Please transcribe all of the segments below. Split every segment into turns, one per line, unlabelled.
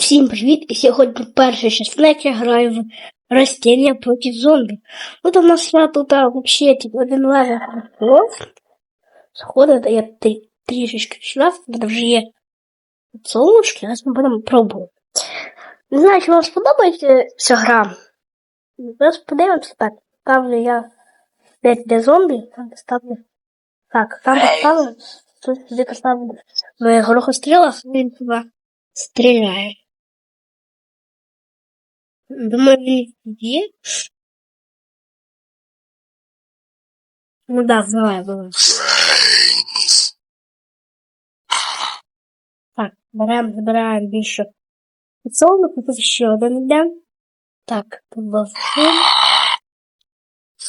Всім привіт! І сьогодні перша частина, я граю в растіння проти зомбі. Ну там у нас я тут вообще типу, один левел Сходить, я трі- трішечки шлях, тут вже є солнышки, зараз ми будемо пробувати. Не знаю, чи вам сподобається ця гра. Зараз подивимося так. Ставлю я десь де зомбі, там ставлю. Так, там де ставлю, тут сюди поставлю в горохострілах, він туди стріляє. Думаю, є. Ну да, давай, давай. Так, беремо, забираємо більше підсолнуху, тут ще один йде. Так, тут.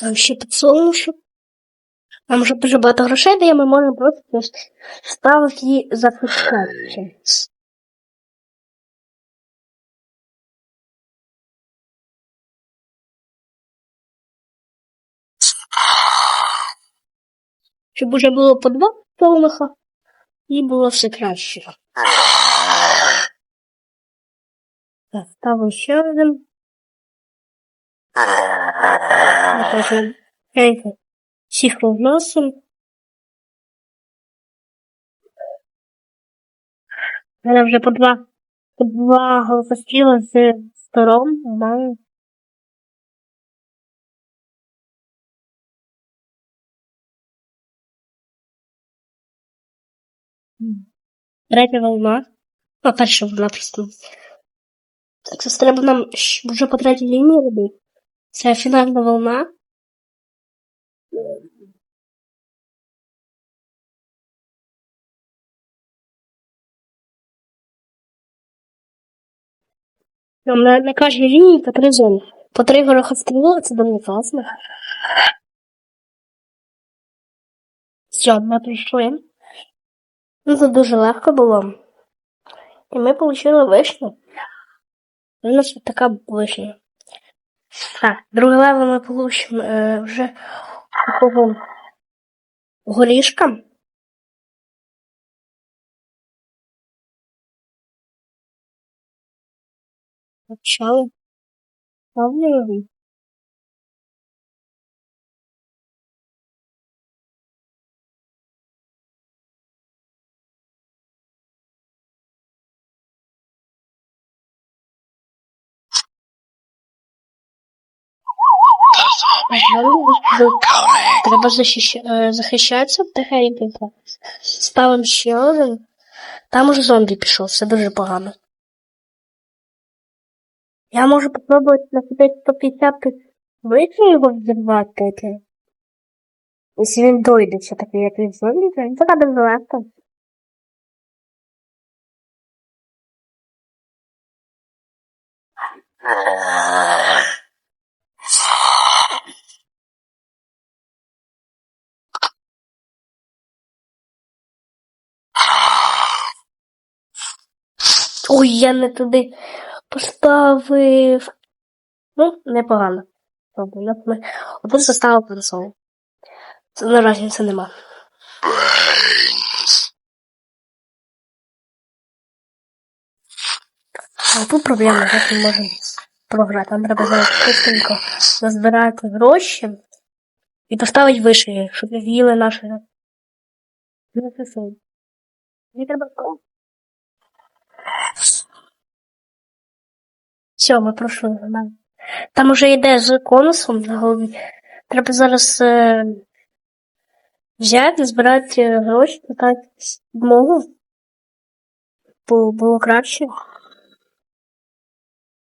Там ще підсолнушок. Нам вже дуже багато грошей дає, ми можемо просто ставити її захищати. Щоб уже було по два повника, і було все краще. Ставимо ще один. Покажемо. Ейка. Всіх вносимо. У мене вже по два, по два голосостріла з сторон. Нормально. Третя волна. А, перша волна просто. Так, це треба нам вже по третій лінії робити. Це фінальна волна. Нам на, на кожній лінії по три зони. По три горохостріли, це дуже класно. Все, ми прийшли. Це дуже легко було. І ми отримали вишню. У нас така вишня. Так, другий левел ми получимо е, вже такого горішка. Почали. Ставлю. Треба е, захищатися тихенько. Ставимо ще один. Там уже зомбі пішов, все дуже погано. Я можу попробувати на себе 150 вийти його взірвати. Якщо він дойде все-таки, як він зомбі, то він пока дуже легко. Ой, я не туди поставив. Ну, непогано. Один заставив консоль. Це на разниці нема. А тут проблема, як ми можемо програти. Нам треба зараз швидко назбирати гроші і поставити вище, щоб не в'їли наші. Мені треба Все, ми пройшли нормально. Там уже йде з конусом. Треба зараз е, взяти, збирати е, гроші, так змогу. Бо було краще.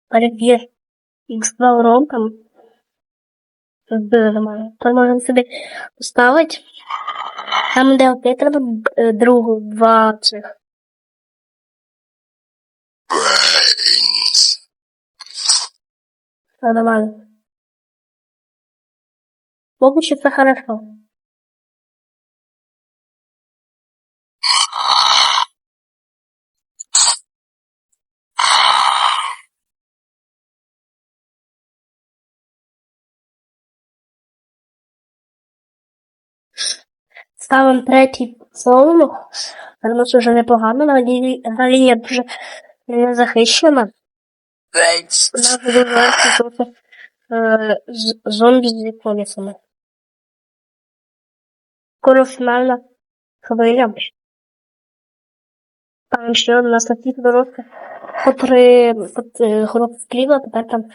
Переб'є X2 урон там. Збили можемо собі поставити. Там де окей, треба е, другу, два цих. Все нормально. Поки що хорошо. Ставимо третій соломок. У нас вже непогано, на лінії дуже не захищена. Вона вибивається проти е, зомбі з комісами. Скоро фінальна хвиля. Там ще у нас такі дорослі, котрі хлопці кліва, тепер там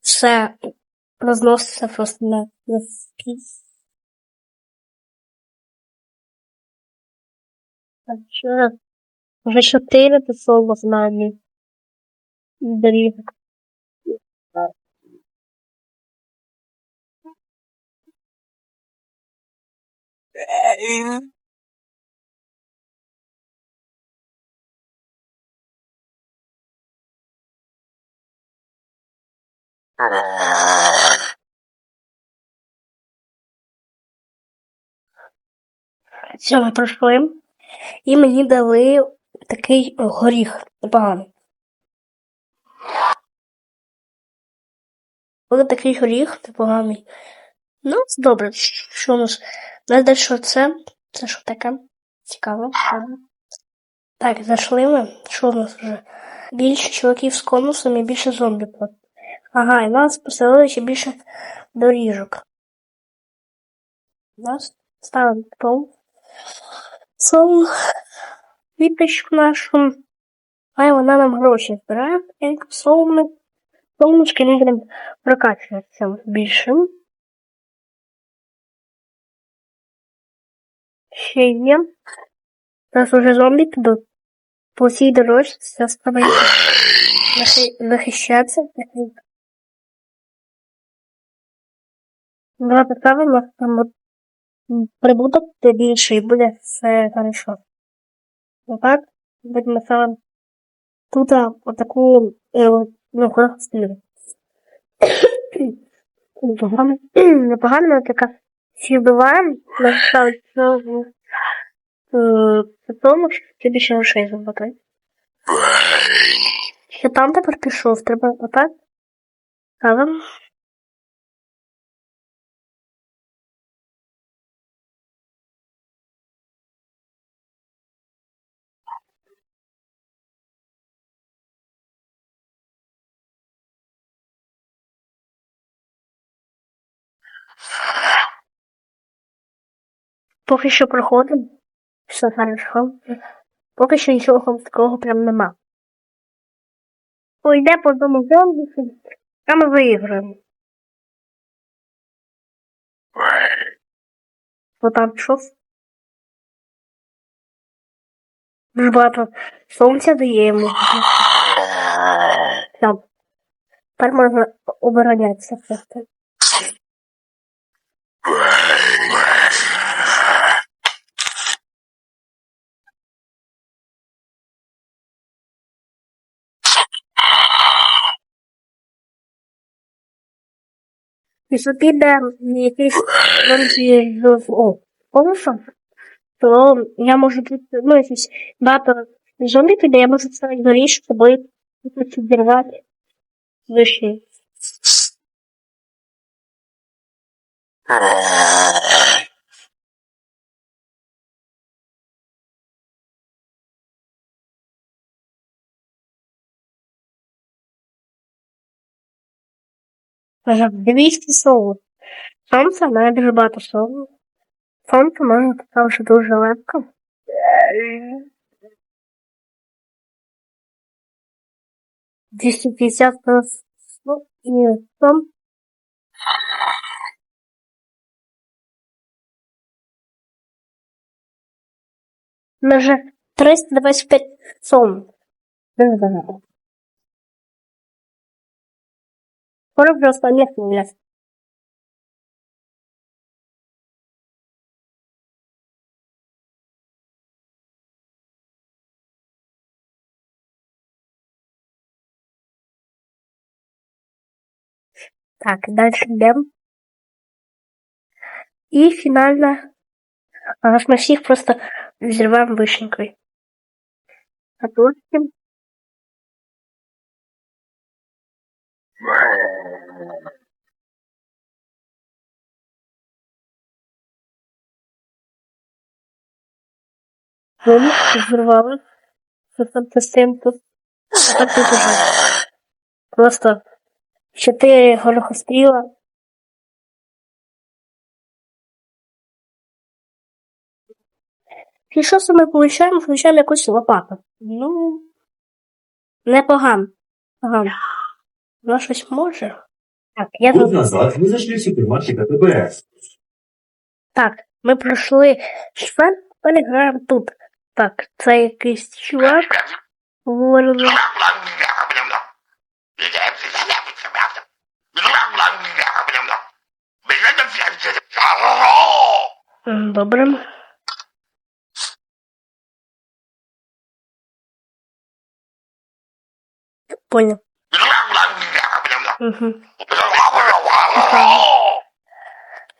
все розноситься просто на, на скрізь. Так, ще раз. Вже чотири ти соло з нами. Доріг. Все, ми пройшли. І мені дали такий горіх непоганий. Ось такий горіх непоганий. Ну, добре, що у нас? Знаєте, що це? Це що таке? Цікаво. Так, зайшли ми. Що у нас вже? Більше чуваків з конусом і більше зомбі. Ага, і нас поселили ще більше доріжок. Нас ставимо пол. Сон. Віточку нашу. Хай вона нам гроші збирає. І соломи. Солнышки не будемо прокачуватися більше. Ще є. Зараз уже зомбі підуть. По всій дорожці все захи- захищатися. Давайте правильно, там прибуток більше буде все хорошо. Отак, будемо ставимо тут а, отаку е, от, ну, хорошу стилю. Непогано, така. Всі вбиваємо, наставить знову тому, що ти більше грошей заплатити. Ще там тепер пішов, треба отак. Ставимо. Поки що проходимо. Все хорошо. Поки що нічого такого прям нема. Пойде по одному зомбі, а ми виграємо. Бо там пішов. Дуже багато сонця дає йому. Все. Тепер можна оборонятися просто. Якщо піде якийсь зомбі з о, то я можу ну, якісь багато зомбі піде, я можу ставити горіш, щоб тут підірвати вище. Каже, 200 соло. Сонце мене дуже багато соло. Сонце сказати, що дуже легко. Двісті п'ятдесят і сон. Ми вже 325 сон. Дуже багато. Скоро вже останнє хвиля. Так, дальше йдемо. І фінальна. А нас ми всіх просто взриваємо вишенькою. А Вони взривали. Там це тут Так уже. Просто чотири горохостріла. І що саме получаємо? Получаємо якусь лопату. Ну, непогано. Погано. Вона щось може. Так, я
Год
тут.
назад мы зашли в супермаркет АТБС.
Так, ми пройшли швен, тепер граємо тут. Так, це якийсь чувак. Говорили. М, Добре. Понял.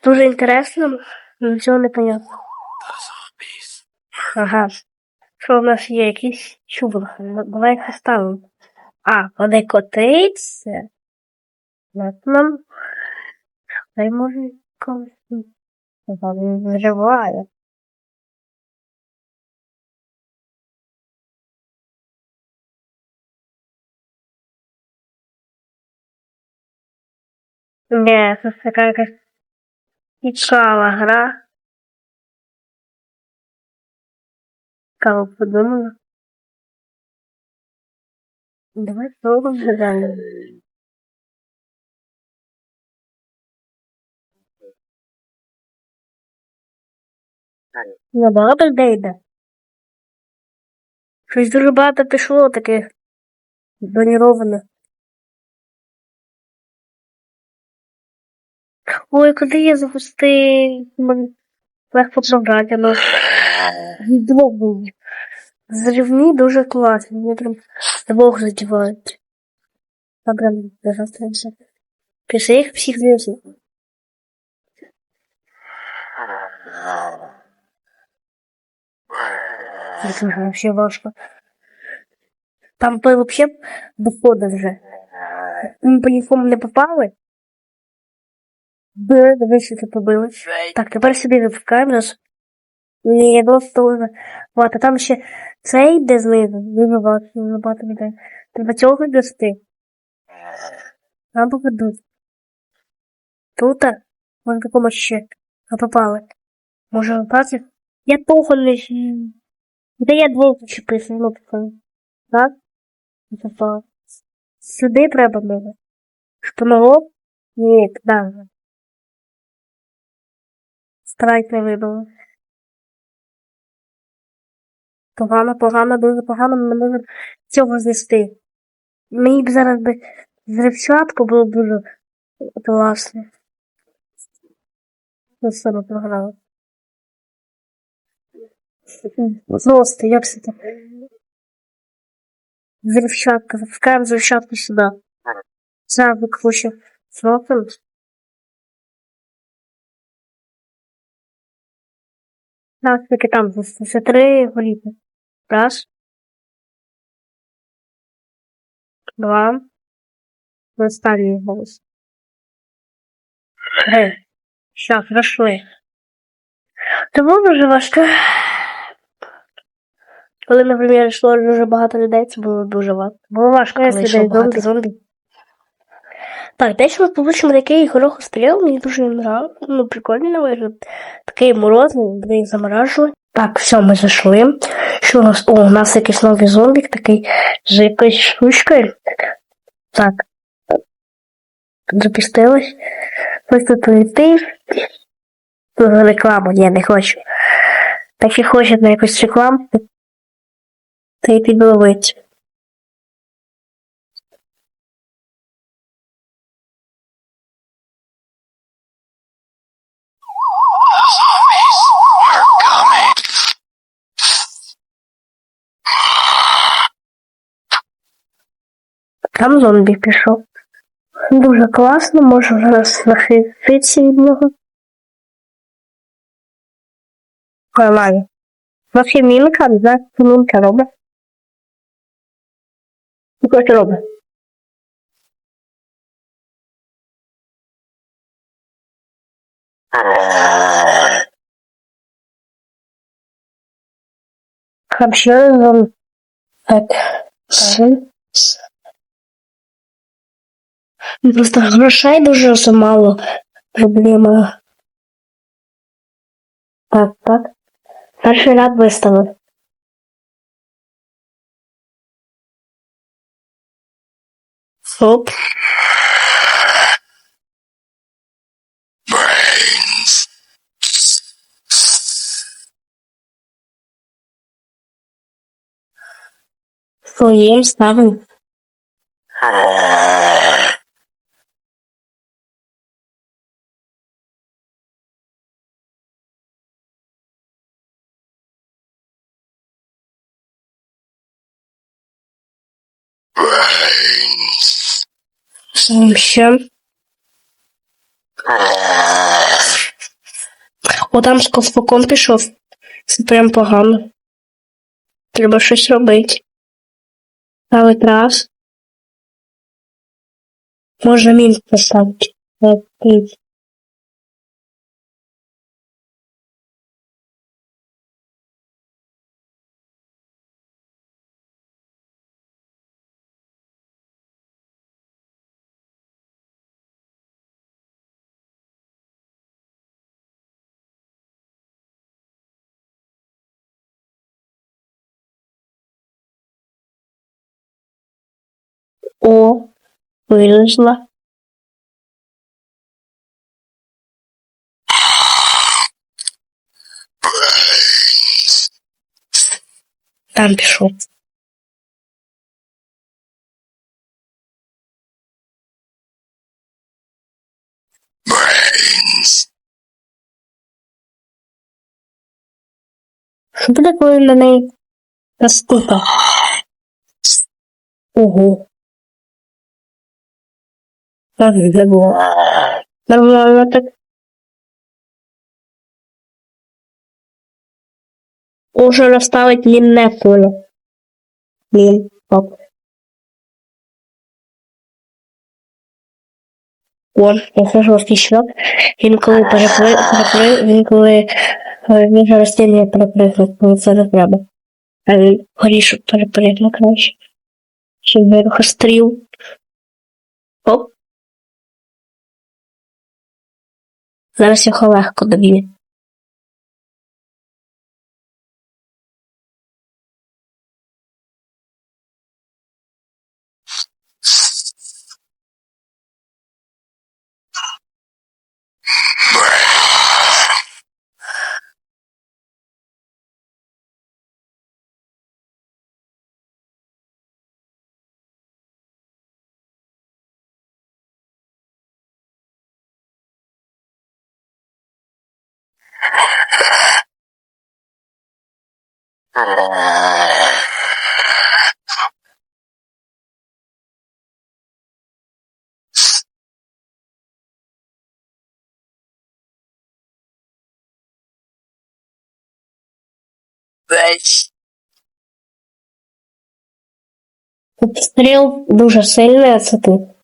Дуже інтересно, нічого не понятно. Ага. Що в нас є? Якийсь чубл. Ну, Давай їх оставимо. А, вони котиться. От нам. Дай може комусь. Там Не, це така якась цікава гра. Цікаво подумала. Давай зробимо задання. Набагато людей йде. Щось дуже багато пішло таких бронірованих. Ой, куди я запустив? Легко поправляти, ну. Двох був. Зрівні дуже класні. Мені прям двох задівають. Та прям все. Після їх всіх зв'язок. Це вообще важко. Там вообще доходить вже. Ми по нікому не попали. Били, що це побили. Так, тепер собі запускаємо нас. Ні, я просто уже. Вот, а там ще цей йде знизу. Дуже багато людей. Треба цього дости. Нам попадуть. Тут, а, може такому ще. А попали. Може попасти? Я того не... Де я двох зачепився, ну, попали. Так? Не попав. Сюди треба було. Шпануло? Ні, да. Страйк не вибило. Погано, погано, дуже погано, ми не можемо цього знести. Мені б зараз би зривчатку було б дуже класно. Ну, саме програла. Просто, як це так? Взрывчатка. Запускаем взрывчатку сюда. Сразу круче. Смотрим. Так, таки там це три голіти. Раз. Два. Останній голос. Три. Все, пройшли. Це було дуже важко. Коли, наприклад, йшло дуже багато людей, це було дуже важко. Було важко, коли йшло багато зомбі. Десь ми получимо такий горохостріл, мені дуже нравиться. Ну, прикольний на вигляд. Такий морозний, буде їх заморажувати. Так, все, ми зайшли. Що у нас? О, у нас якийсь новий зомбік, такий з якоюсь штучкою. Так. Запістилась. Ось тут летиш. Тут рекламу, ні, не хочу. Так і хочуть на якусь рекламу. Та й підловить. Там зомбі пішов. Дуже класно, можу зараз захиститися від нього. Нормально. Вообще мінка, не знаю, що мінка робить. Ну, що робить? Зомбі. Так. Так. Просто грошей дуже замало. Проблема. Так, так. Перший ряд виставив. Оп. Своїм ставим. Ще. О, там з ковпаком пішов. Це прям погано. Треба щось робити. Ставить раз. Можна мін поставити. Вилізла. Там пішов. Що буде, коли на неї наступа? Ого. Так, це було. Нормально так. Уже розставить мінне поле. Мін. Оп. Я це жорсткий шлях. Він коли перепри... перепри... він коли е, він же рослиння перепригнув, коли це не треба. А він горішок перепригне краще. Ще вверх стріл. Оп. Зараз його легко доб'є. Обстріл дуже сильний, це тут.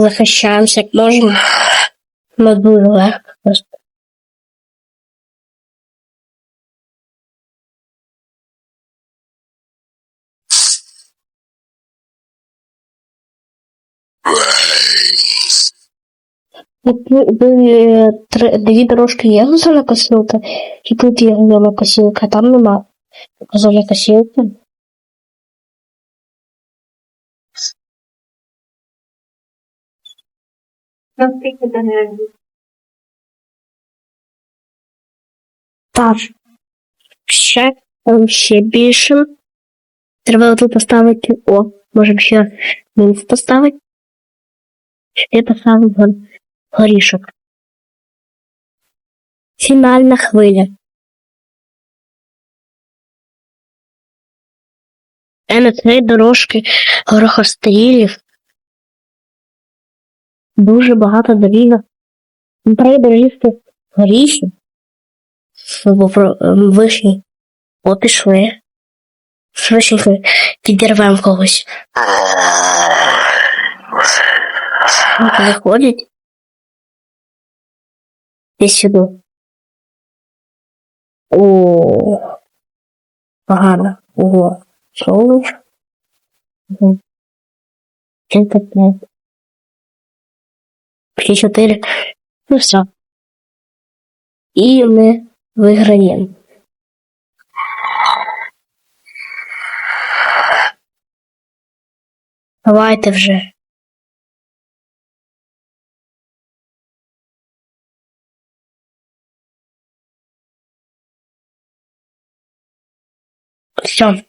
Захищаємося як можемо. Ну дуже легко просто. Дві дорожки є газонокосілка, і тут є газонокосілка, а там нема газонокосілки. Так. Ще, там ще більше. Треба тут поставити. О, можемо ще мув поставити. Ще поставимо гор- горішок. Фінальна хвиля. Е, дорожки горохострілів. Дуже багато доріг. Треба доріжки горіші. Ем, вишні. О, пішли. Швиденько підірвемо когось. От Виходять. Десь сюди. О, погано. Ого, сонечко. Угу. Це таке. Ще чотири. Ну все. І ми виграємо. Давайте вже. Все.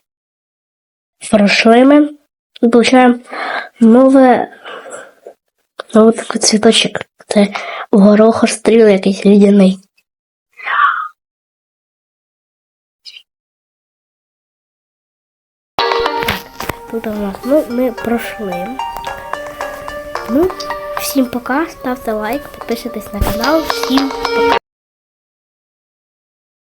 Прошли ми. Получаємо нове. Новий такий цвіточок. Це горохостріл якийсь рідяний. Тут у нас, ну, ми пройшли. Ну, всім пока, ставте лайк, підписуйтесь на канал. Всім пока.